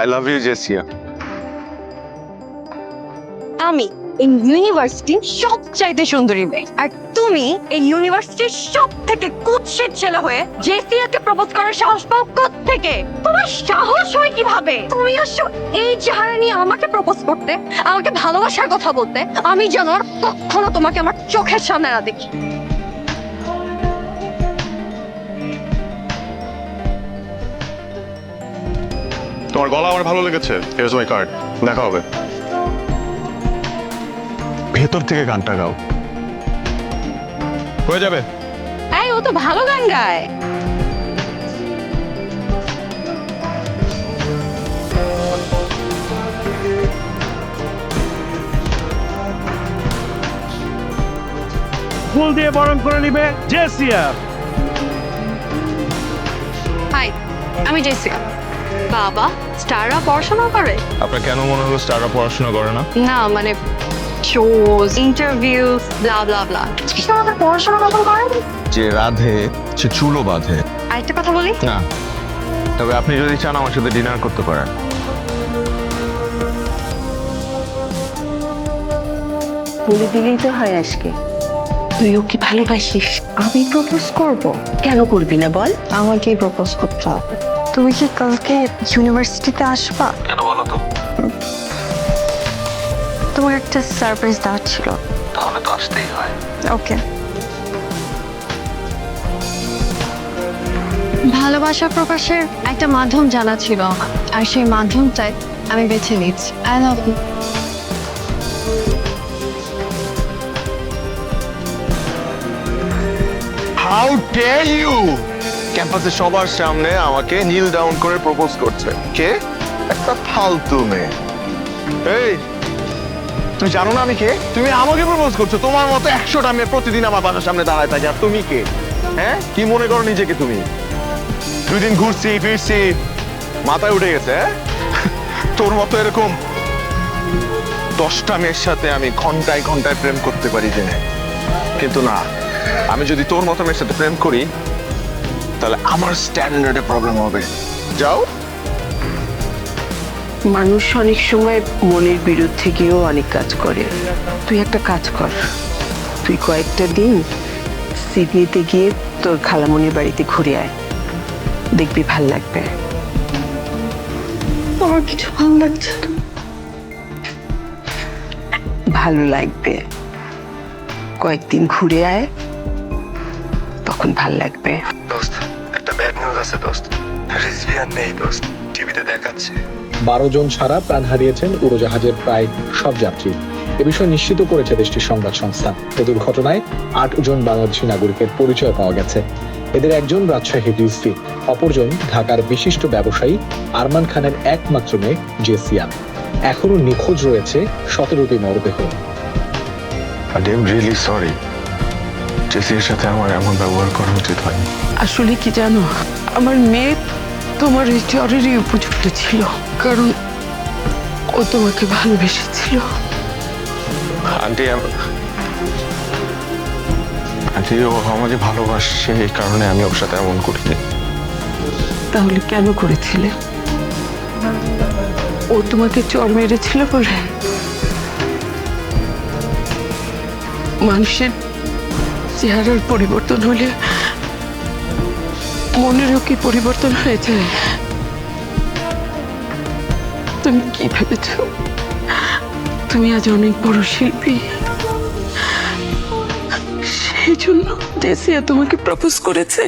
I love you জেসিয়া আমি এই ইউনিভার্সিটির সবচাইতে সুন্দরী মেয়ে। আর তুমি এই ইউনিভার্সিটির সব থেকে কুৎসিত ছেলে হয়ে জেসিয়াকে প্রপোজ করার সাহস পাও থেকে তোমার সাহস হয় কীভাবে? তুমি আসো এই চেহারা নিয়ে আমাকে প্রপোজ করতে, আমাকে ভালোবাসার কথা বলতে। আমি যেন আর কখনো তোমাকে আমার চোখের সামনে না দেখি। তোমার গলা আমার ভালো লেগেছে। হিয়ার্স মাই কার্ড দেখা হবে। ভেতর থেকে গানটা গাও। হয়ে যাবে। এই ও তো ভালো গান গায়। ফুল দিয়ে বরণ করে নিবে জেসিয়া হাই আমি জেসিয়া। বাবা স্টাররা পড়াশোনা করে? আপনার কেন মনে হলো স্টাররা পড়াশোনা করে না? না মানে shows interview blah blah blah কিছু আমাদের পড়াশোনা কখন করেন? যে রাধে সে চুলো বাঁধে। আরেকটা কথা বলি? না। তবে আপনি যদি চান আমার সাথে ডিনার করতে পারেন। বলে দিলেই তো হয় আজকে। তুই ওকে ভালোবাসিস? আমি প্রপোজ করব। কেন করবি না বল? আমাকেই প্রপোজ করতে হবে। তুমি কি কালকে ইউনিভার্সিটিতে আসবা? কেন বলো তো? তোমার একটা সারপ্রাইজ দেওয়ার ছিল। তাহলে তো আসতেই হয়। ওকে। ভালোবাসা প্রকাশের একটা মাধ্যম জানা ছিল। আমার আর সেই মাধ্যমটাই আমি বেছে নিচ্ছি। I love you how dare you ক্যাম্পাসে সবার সামনে আমাকে নীল ডাউন করে প্রপোজ করছে। কে? একটা ফালতু মেয়ে। এই, তুমি জানো না আমি কে? তুমি আমাকে প্রপোজ করছ, তোমার মতো একশোটা মেয়ে প্রতিদিন আমার বাসার সামনে দাঁড়ায় থাকে, আর তুমি কে? হ্যাঁ? কি মনে করো নিজেকে তুমি? দুই দিন ঘুরছি, ফিরছি, মাথায় উঠে গেছে হ্যাঁ? তোর মতো এরকম দশটা মেয়ের সাথে আমি ঘন্টায় ঘন্টায় প্রেম করতে পারি জেনে। কিন্তু না, আমি যদি তোর মতো মেয়ের সাথে প্রেম করি তাহলে আমার স্ট্যান্ডার্ডে প্রবলেম হবে। যাও। মানুষ অনেক সময় মনের বিরুদ্ধে গিয়েও অনেক কাজ করে। তুই একটা কাজ কর। তুই কয়েকটা দিন সিডনিতে গিয়ে তোর খালামনির বাড়িতে ঘুরে আয়। দেখবি ভালো লাগবে। আমার কিছু ভালো লাগছে ভালো লাগবে। কয়েকদিন ঘুরে আয় তখন ভালো লাগবে। আছে দোস্ত। রিজভিয়ান নেই দোস্ত। টিভিতে দেখাচ্ছে। বারো জন ছাড়া প্রাণ হারিয়েছেন উড়োজাহাজের প্রায় সব যাত্রী। এ বিষয়ে নিশ্চিত করেছে দেশটির সংবাদ সংস্থা। এ দুর্ঘটনায় আট জন বাংলাদেশি নাগরিকের পরিচয় পাওয়া গেছে। এদের একজন রাজশাহী ডিসি অপরজন ঢাকার বিশিষ্ট ব্যবসায়ী আরমান খানের একমাত্র মেয়ে জেসিয়ান এখনও নিখোঁজ রয়েছে সতেরোটি মরদেহ। আই এম রিয়েলি সরি জেসির সাথে আমার এমন ব্যবহার করা উচিত হয়নি। আসলে কি জানো আমার মেয়ে তোমার এই জ্বরেরই উপযুক্ত ছিল কারণ ও তোমাকে ভালোবেসেছিল। আন্টি আন্টি ও আমাকে ভালোবাসছে এই কারণে আমি ওর সাথে এমন করিনি। তাহলে কেন করেছিলে? ও তোমাকে চর মেরেছিল বলে মানুষের চেহারার পরিবর্তন হলে মনেরও কি পরিবর্তন হয়েছে? তুমি কি ভেবেছ? তুমি আজ অনেক বড় শিল্পী। সেই জন্য দেশিয়া তোমাকে প্রপোজ করেছে।